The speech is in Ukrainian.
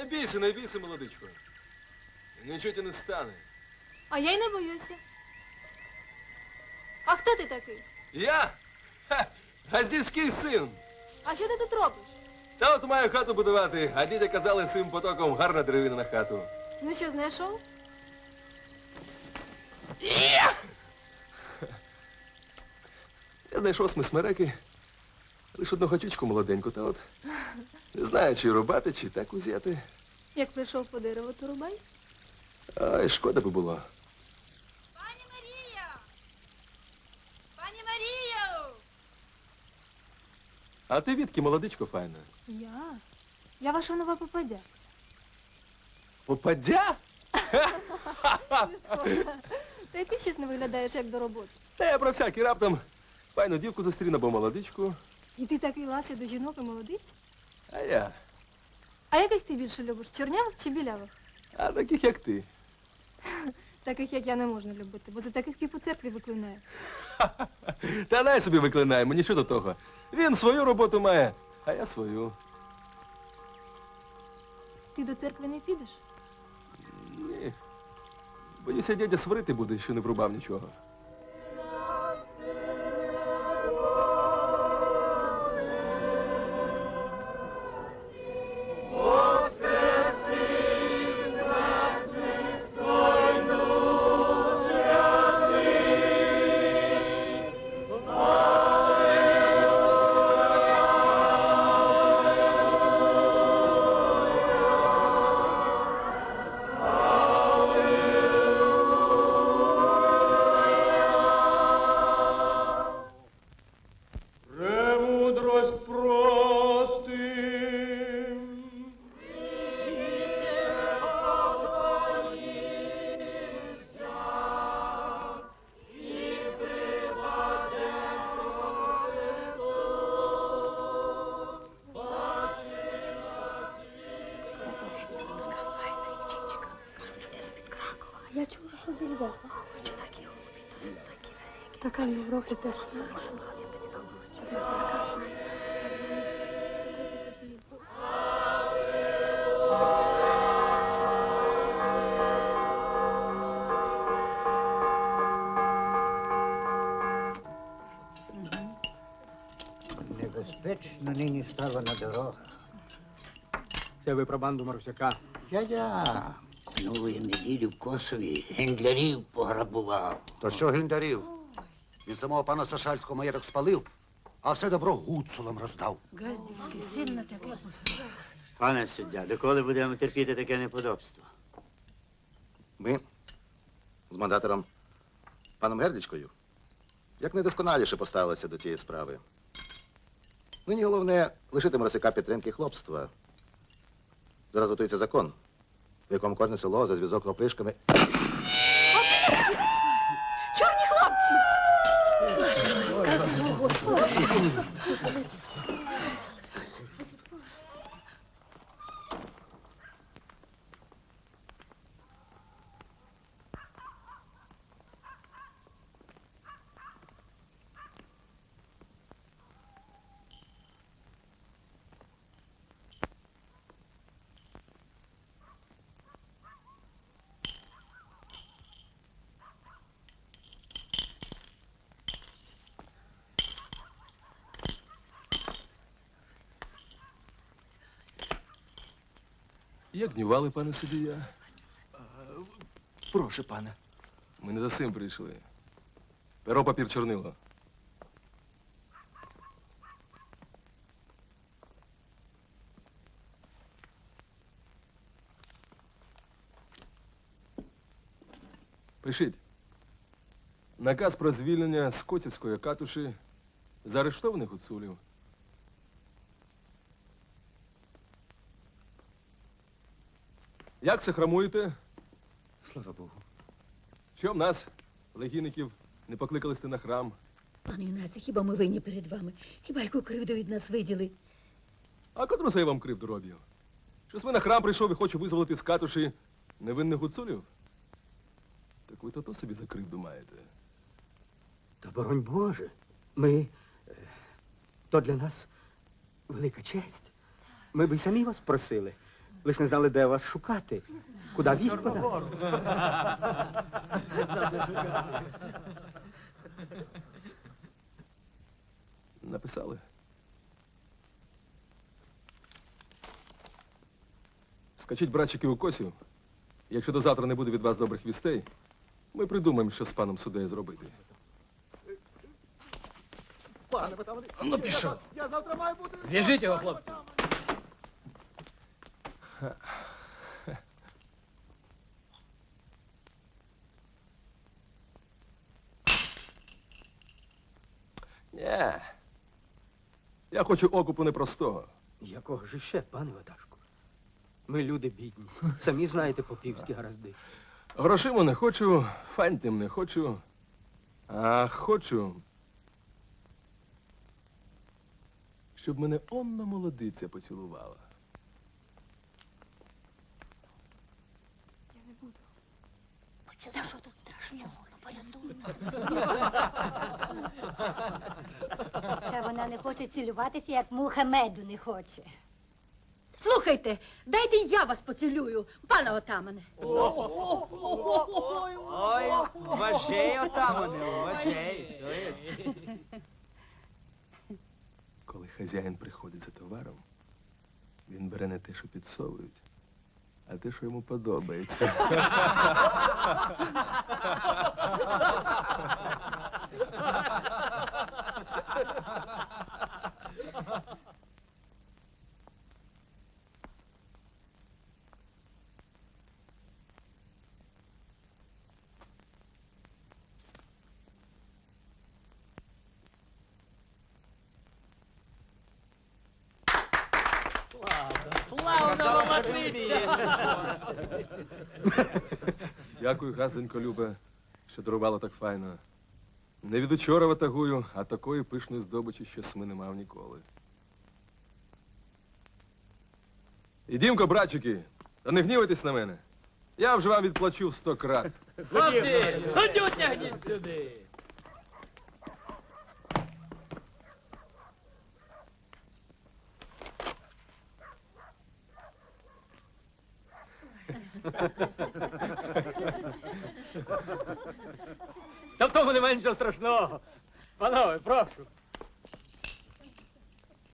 Не бійся, не бійся, молодичко. Нічого тебе не стане. А я й не боюся. А хто ти такий? Я? Ха, газдівський син. А що ти тут робиш? Та от маю хату будувати, а дідя казали цим потоком гарна деревина на хату. Ну що, знайшов? Я знайшов смисмереки, лише одну хачучку молоденьку, та от не знаю, чи рубати, чи так узяти. Як прийшов по дереву, то рубай. Ай, шкода би було. Пані Марія! Пані Марію! А ти відки, молодичко, файна? Я? Я ваша нова попадя. Попадя? Не схожа. Та й ти щось не виглядаєш як до роботи. Та я про всякий раптом файну дівку зустріну, або молодичку. І ти такий ласий до жінок і молодиць? А я. А яких ти більше любиш? Чорнявих чи білявих? А таких, як ти. Таких, як я, не можна любити, бо за таких піп у церкві виклинає. Та най собі виклинає, мені що до того. Він свою роботу має, а я свою. Ти до церкви не підеш? Ні. Боюся, дядя сварити буде, що не врубав нічого. Чула, що зі Львова. Чи такі голубі, та такі великі. Така Європа теж. Небезпечно нині стало на дорогах. Це ви про банду Марусяка. Я-я. Минулої неділі в Косові гендлярів пограбував. То що гіндарів? Він самого пана Сашальського маєток спалив, а все добро гуцулам роздав. Газдівський син на таке поставився. Пане суддя, доколи будемо терпіти таке неподобство? Ми з мандатором паном Гердічкою як найдосконаліше поставилися до цієї справи. Нині головне лишити Моросика підтримки хлопства. Зараз готується закон, в якому кожне село за зв'язок опришками Чорні хлопці! Як гнівали, пане суддя? Прошу, пане. Ми не за цим прийшли. Перо папір чорнило. Пишіть. Наказ про звільнення з Косівської катуші заарештованих гуцулів. Як це храмуєте? Слава Богу. Чом нас, легійників, не покликали сте на храм? Пане Юнаці, хіба ми винні перед вами? Хіба яку кривду від нас виділи? А котру це я вам кривду робив? Щось ви на храм прийшов і хочу визволити з катуші невинних гуцулів? Так ви то то собі за кривду маєте. Та боронь Боже. Ми. е, То для нас велика честь. Ми б і самі вас просили. Лиш не знали, де вас шукати. Куди вість подати? Написали. Скачіть, братчики, у косів. Якщо до завтра не буде від вас добрих вістей, ми придумаємо, що з паном суддею зробити. Пане Ну, пішов. я завтра маю бути. Зв'яжіть його, хлопці. Ні. Я хочу окупу непростого. Якого ж іще, пане Ваташку? Ми люди бідні. Самі знаєте попівські гаразди. Грошима не хочу, фантів не хочу. А хочу. Щоб мене онна молодиця поцілувала. Та що тут страшного? Ну, порятуй нас. Та вона не хоче цілюватися, як муха меду не хоче. Слухайте, дайте я вас поцілюю, пане отамане. Ой, важей отамане, важей. чуєш? Коли хазяїн приходить за товаром, він бере не те, що підсовують, а те, що йому подобається. Дякую, газденько Любе, що дарувала так файно. Не від учора ватагую, а такої пишної здобичі ще сми не мав ніколи. Ідімко, братчики, та не гнівайтесь на мене. Я вже вам відплачу в сто крат. Хлопці, суддю тягніть сюди. Та в тому немає нічого страшного. Панове, прошу.